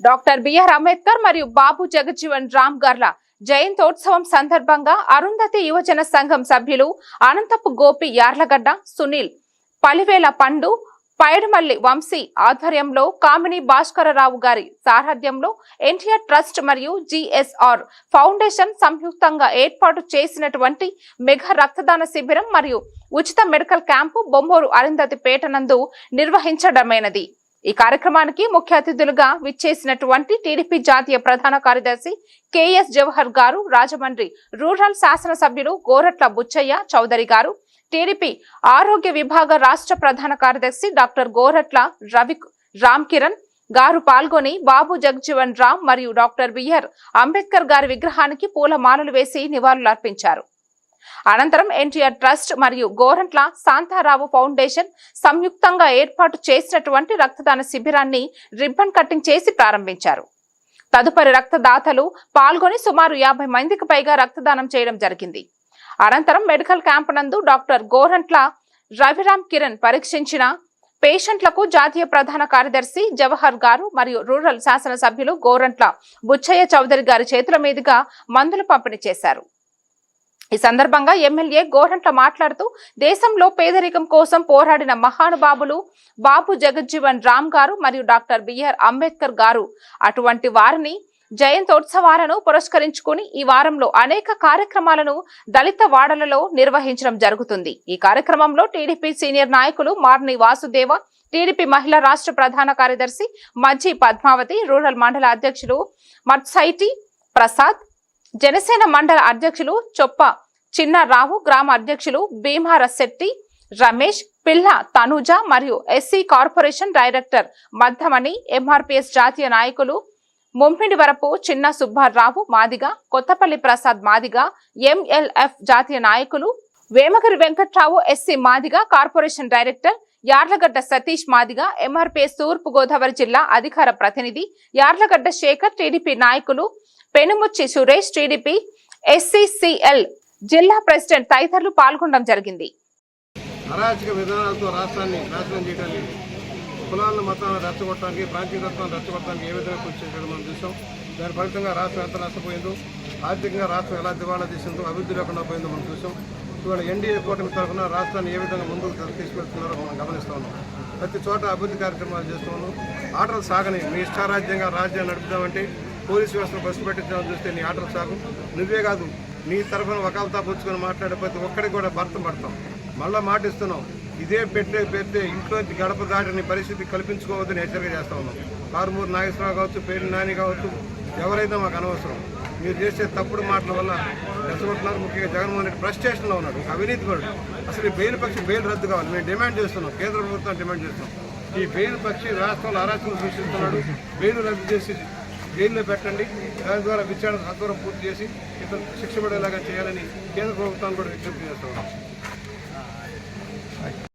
Doctor BR Ambedkar మరియు బాబు జగజ్జీవన్ రామ్ గార్ల జయంతోత్సవం సందర్భంగా అరుంధతి యువజన సంఘం సభ్యులు అనంతపు గోపి యార్లగడ్డ సునీల్ పలివేల పండు పైడుమల్లి వంశీ ఆధ్వర్యంలో కామిని భాస్కరరావు గారి సారథ్యంలో ఎన్టీఆర్ ట్రస్ట్ మరియు జిఎస్ఆర్ ఫౌండేషన్ సంయుక్తంగా ఏర్పాటు చేసినటువంటి మెగా రక్తదాన శిబిరం మరియు ఉచిత మెడికల్ క్యాంపు బొమ్మూరు అరుంధతి పేట నందు నిర్వహించడమైనది. ఈ కార్యక్రమానికి ముఖ్య అతిథులుగా విచ్చేసినటువంటి టీడీపీ జాతీయ ప్రధాన కార్యదర్శి కెఎస్ జవహర్ గారు రాజమండ్రి రూరల్ శాసనసభ్యులు గోరట్ల బుచ్చయ్య చౌదరి గారు టీడీపీ ఆరోగ్య విభాగ రాష్ట్ర ప్రధాన కార్యదర్శి డాక్టర్ గోరట్ల రవి రామ్ కిరణ్ గారు పాల్గొని బాబు జగ్జీవన్ రామ్ మరియు డాక్టర్ బిఆర్ అంబేద్కర్ గారి విగ్రహానికి పూలమాలలు వేసి నివాళులు అర్పించారు అనంతరం ఎన్టీఆర్ ట్రస్ట్ మరియు గోరంట్ల శాంతారావు ఫౌండేషన్ సంయుక్తంగా ఏర్పాటు చేసినటువంటి రక్తదాన శిబిరాన్ని రిబ్బన్ కటింగ్ చేసి ప్రారంభించారు. తదుపరి రక్తదాతలు పాల్గొని సుమారు యాభై మందికి పైగా రక్తదానం చేయడం జరిగింది. అనంతరం మెడికల్ క్యాంప్ నందు డాక్టర్ గోరంట్ల రవిరామ్ కిరణ్ పరీక్షించిన పేషెంట్లకు జాతీయ ప్రధాన కార్యదర్శి జవహర్ గారు మరియు రూరల్ శాసనసభ్యులు గోరంట్ల బుచ్చయ్య చౌదరి గారి చేతుల మీదుగా మందులు పంపిణీ చేశారు. ఈ సందర్భంగా ఎమ్మెల్యే గోరంట్ల మాట్లాడుతూ దేశంలో పేదరికం కోసం పోరాడిన మహానుభావులు బాబు జగజ్జీవన్ రామ్ గారు మరియు డాక్టర్ బిఆర్ అంబేద్కర్ గారు. అటువంటి వారిని జయంతోత్సవాలను పురస్కరించుకుని ఈ వారంలో అనేక కార్యక్రమాలను దళిత వాడలలో నిర్వహించడం జరుగుతుంది. ఈ కార్యక్రమంలో టీడీపీ సీనియర్ నాయకులు మార్ని వాసుదేవ టీడీపీ మహిళా రాష్ట్ర ప్రధాన కార్యదర్శి మజ్జి పద్మావతి రూరల్ మండల అధ్యక్షులు మత్సైటి ప్రసాద్ జనసేన మండల అధ్యక్షులు చొప్ప చిన్నారావు గ్రామ అధ్యక్షులు భీమారశెట్టి రమేష్ పిల్ల తనుజ మరియు SC corporation director Maddamani MRPS జాతీయ నాయకులు ముంపిడి వరపు చిన్న సుబ్బారావు మాదిగ కొత్తపల్లి ప్రసాద్ మాదిగ ఎంఎల్ఎఫ్ జాతీయ నాయకులు Vemagiri Venkatrao SC Madiga corporation director Yarlagadda Satish Madiga MRPS తూర్పు గోదావరి జిల్లా అధికార ప్రతినిధి యార్లగడ్డ శేఖర్ టీడీపీ నాయకులు పెనుముచ్చి సురేష్ టీడీపీ ఎస్సీసీఎల్ జిల్లా ప్రెసిడెంట్ తదితరులు పాల్గొనడం జరిగింది. అరాచక విధానాలతో రాష్ట్రాన్ని నాశనం చేయడానికి కులాలను మతాలను రెచ్చగొట్టడానికి ప్రాంతీయతత్వాన్ని రెచ్చగొట్టడానికి ఏ విధంగా కృషి చేయడం మనం చూసాం దాని ఫలితంగా రాష్ట్రం ఎంత నష్టపోయిందో ఆర్థికంగా రాష్ట్రం ఎలా దివాళా తీసిందో అభివృద్ధి లేకుండా పోయిందో మనం చూసాం ఇవాళ ఎన్డీఏ కూటమి తరఫున రాష్ట్రాన్ని ఏ విధంగా ముందుకు తీసుకెళ్తున్నారో మనం గమనిస్తూ ఉన్నాం. ప్రతి చోట అభివృద్ధి కార్యక్రమాలు చేస్తూ ఉన్నాం. ఆటలు సాగని మీ ఇష్టారాజ్యంగా రాజ్యాన్ని నడుపుదామంటే పోలీసు వ్యవస్థను బస్సు పెట్టించడం చూస్తే నీ ఆటలు సాగు. నువ్వే కాదు నీ తరఫున వకాలతా పుచ్చుకొని మాట్లాడే ప్రతి ఒక్కడికి కూడా భర్త పడతాం. మళ్ళీ మాట ఇస్తున్నాం ఇదే పెట్టే పెడితే ఇంట్లోంచి గడప దాటిని పరిస్థితి కల్పించుకోవద్దని హెచ్చరిక చేస్తా ఉన్నాం. కారుమూరు నాగేశ్వరరావు కావచ్చు పేరు నాని కావచ్చు ఎవరైతే మాకు అనవసరం. మీరు చేసే తప్పుడు మాటల వల్ల రెచ్చగొట్టున్నారు ముఖ్యంగా జగన్మోహన్ రెడ్డి ఫ్రస్ట్రేషన్లో ఉన్నాడు. ఒక అవినీతి కూడా అసలు ఈ బెయిల్ పక్షి బెయిల్ రద్దు కావాలి. మేము డిమాండ్ చేస్తున్నాం కేంద్ర ప్రభుత్వం డిమాండ్ చేస్తున్నాం. ఈ బెయిల్ పక్షి రాష్ట్రంలో అరాచకం సృష్టిస్తున్నాడు. బెయిల్ రద్దు చేసి జైల్లో పెట్టండి. దాని ద్వారా విచారణ సత్వరం పూర్తి చేసి ఇతను శిక్ష పడేలాగా చేయాలని కేంద్ర ప్రభుత్వాన్ని కూడా విజ్ఞప్తి చేస్తున్నాం